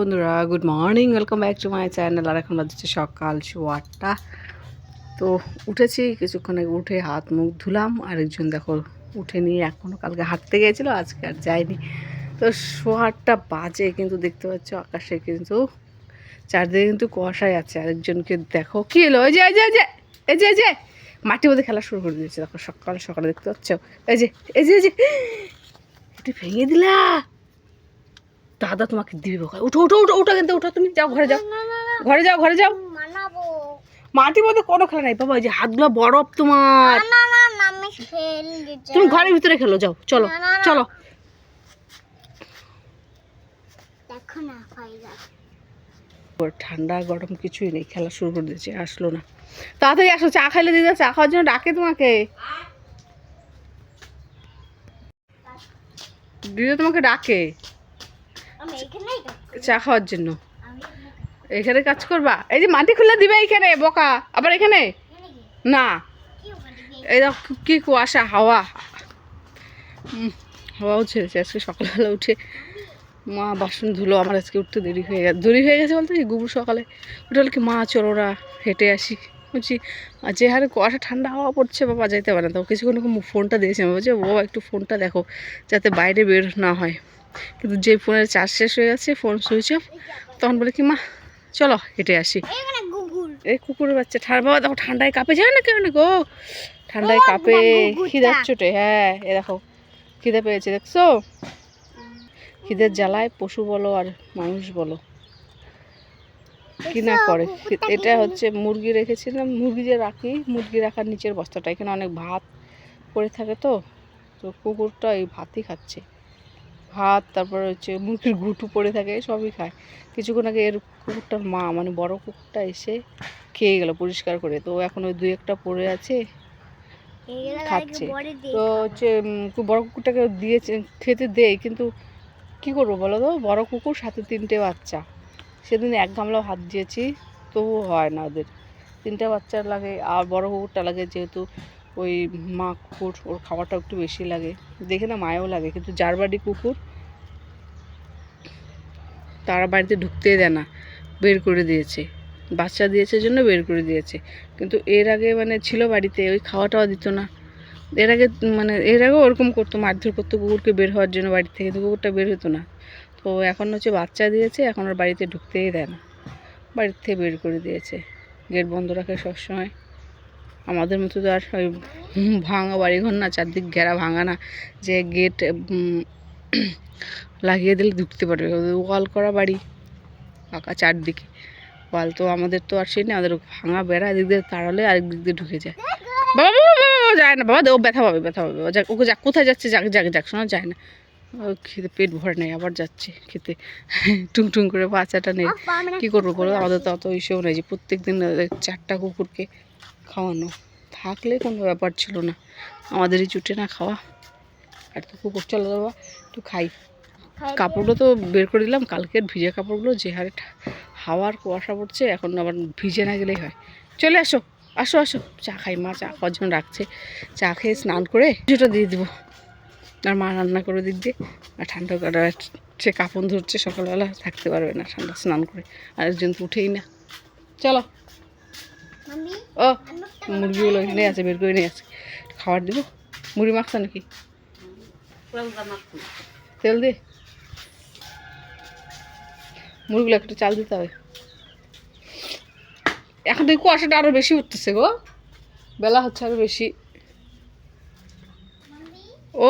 বন্ধুরা good morning welcome back to my channel আর এখন বাজছে সকাল আটটা। তো উঠেছি, কিছুক্ষণ আগে উঠে হাত মুখ ধুলাম। আরেকজন দেখো উঠে নিয়ে এখনও কালকে হাঁটতে গিয়েছিল, আজকে আর যায়নি। তো সোয়া আটটা বাজে, কিন্তু দেখতে পাচ্ছ আকাশে কিন্তু চারদিকে কিন্তু কুয়াশায় আছে। আরেকজনকে দেখো, কি এলো এই যে এই যে এই যে এই যে মাটির মধ্যে খেলা শুরু করে দিয়েছে। দেখো সকাল সকালে দেখতে পাচ্ছ? এই যে এই যে এই যে ভেঙে দিলা। দাদা তোমাকে দিবে বোকা। উঠো উঠো উঠো উঠো কিন্তু উঠো তুমি যাও ঘরে যাও। ঘরে যাও ঘরে যাও। মাটির মধ্যে কোনো খেলা নাই বাবা এই যে হাতগুলো বরফ তোমার। তুমি ঘরের ভিতরে খেলো যাও চলো। চলো। ঠান্ডা গরম কিছুই নেই খেলা শুরু করে দিয়েছে আসলো না। তাড়াতাড়ি আসো চা খাইলে দিদা চা খাওয়ার জন্য ডাকে তোমাকে। দিদা তোমাকে ডাকে। চা খাওয়ার জন্য। এখানে কাজ করবা? এই যে মাটি খুলে দিবে এইখানে বোকা। আবার এখানে? এখানে না। এই দেখো কি কুয়াশা হাওয়া। হাওয়াও ছেড়েছে আজকে সকালবেলা উঠে। মা বাসন ধুলো আমার আজকে উঠতে দেরি হয়ে গেছে। দেরি হয়ে গেছে বলতে গুবু সকালে উঠে বলে কি মা চলো হেঁটে আসি। বলছি আর যে হারে কুয়াশা ঠান্ডা হাওয়া পড়ছে বাবা যেতে পারে না। তো কিছুক্ষণ ফোনটা দিয়েছি আমি বলছি বাবা একটু ফোনটা দেখো যাতে বাইরে বের না হয়। কিন্তু যে ফোনের চার্জ শেষ হয়ে গেছে ফোন সুইচ অফ তখন বলে কি মা চলো হেঁটে আসি। এই কুকুরের বাচ্চা ঠান্ডা বাবা দেখো ঠান্ডায় কাঁপে যায় না কেউ না গো? ঠান্ডায় কাঁপে। খিদার চোটে হ্যাঁ এ দেখো খিদে পেয়েছে দেখছ? খিদের জ্বালায় পশু বলো আর মানুষ বলো। কি না করে? এটা হচ্ছে মুরগি রেখেছিলাম মুরগি যে রাখি মুরগি রাখার নিচের বস্তাটা এখানে অনেক ভাত পড়ে থাকে তো তো কুকুরটা এই ভাতই খাচ্ছে। ভাত তারপরে হচ্ছে মুরগির গুটু পড়ে থাকে সবই খায়। কিছুক্ষণ আগে এর কুকুরটার মা মানে বড় কুকুরটা এসে খেয়ে গেল পরিষ্কার করে। তো এখন ওই দুই একটা পড়ে আছে খাচ্ছে। তো হচ্ছে বড় কুকুরটাকে দিয়েছে খেতে দেয় কিন্তু কি করব বলো তো? বড় কুকুর সাথে তিনটে বাচ্চা। সেদিন এক গামলা ভাত দিয়েছি তবুও হয় না ওদের। তিনটে বাচ্চা লাগে আর বড় কুকুরটা লাগে যেহেতু ওই মা কুকুর, ওর খাবারটা একটু বেশি লাগে। দেখে না মায়ও লাগে, কিন্তু যার বাড়ি কুকুর, তারা বাড়িতে ঢুকতেই দেয় না, বের করে দিয়েছে। বাচ্চা দিয়েছে জন্য বের করে দিয়েছে। কিন্তু এর আগে মানে ছিল বাড়িতে, ওই খাওয়াটাও দিত না। এর আগে মানে এর আগে ওরকম করতো, মারধর করতো কুকুরকে বের হওয়ার জন্য বাড়ি থেকে, কিন্তু কুকুরটা বের হতো না। তো এখন হচ্ছে বাচ্চা দিয়েছে, এখন আর বাড়িতে ঢুকতেই দেয় না। বাড়ির থেকে বের করে দিয়েছে। গেট বন্ধ রাখে সবসময়। আমাদের মতো তো আর ওই ভাঙা বাড়িঘর না চারদিক ঘেরা ভাঙা না যে গেট লাগিয়ে দিলে ঢুকতে পারবে। ওয়াল করা বাড়ি ফাঁকা চারদিকে। ওয়াল তো আমাদের তো আর সেই নেই আমাদের ভাঙা বেড়া এদিক দিয়ে তাড়ালে আরেক দিক দিয়ে ঢুকে যায়। বাবা, বাবা যায় না। বাবা ও ব্যথা পাবে ব্যথা পাবে। যাক ওকে যাক কোথায় যাচ্ছে যাক যাক যাক শোনা যায় না। ও খেতে পেট ভরে নেই আবার যাচ্ছে খেতে। টুং টুং করে বাচ্চাটা নেই কী করব বলো? আমাদের তো অত ইসেও নেই যে প্রত্যেক দিন চারটা কুকুরকে খাওয়ানো। থাকলে কোনো ব্যাপার ছিল না। আমাদেরই চুটে না খাওয়া। আর তো কুকুর চলে বাবা একটু খাই। কাপড়গুলো তো বের করে দিলাম কালকের ভিজে কাপড়গুলো যে হারে হাওয়ার কুয়াশা পড়ছে এখন আবার ভিজে না গেলেই হয়। চলে আসো আসো আসো। চা খাই মা চা খাওয়ার জন্য রাখছে? চা খেয়ে স্নান করে কিছুটা দিয়ে দেবো। আর মা রান্না করে দিক দিয়ে। আর ঠান্ডা সে কাপড় ধরছে সকালবেলা থাকতে পারবে না ঠান্ডা স্নান করে। আর একজন তো উঠেই না। চলো। ও মুরগিগুলো এখানে আছে বের করে নিয়ে আছে খাবার দিব? মুড়ি মাখছো নাকি? তেল দে। মুরগিগুলো একটু চাল দিতে হবে। এখন তো কুয়াশাটা আরও বেশি উঠতেছে গো। বেলা হচ্ছে আরও বেশি। ও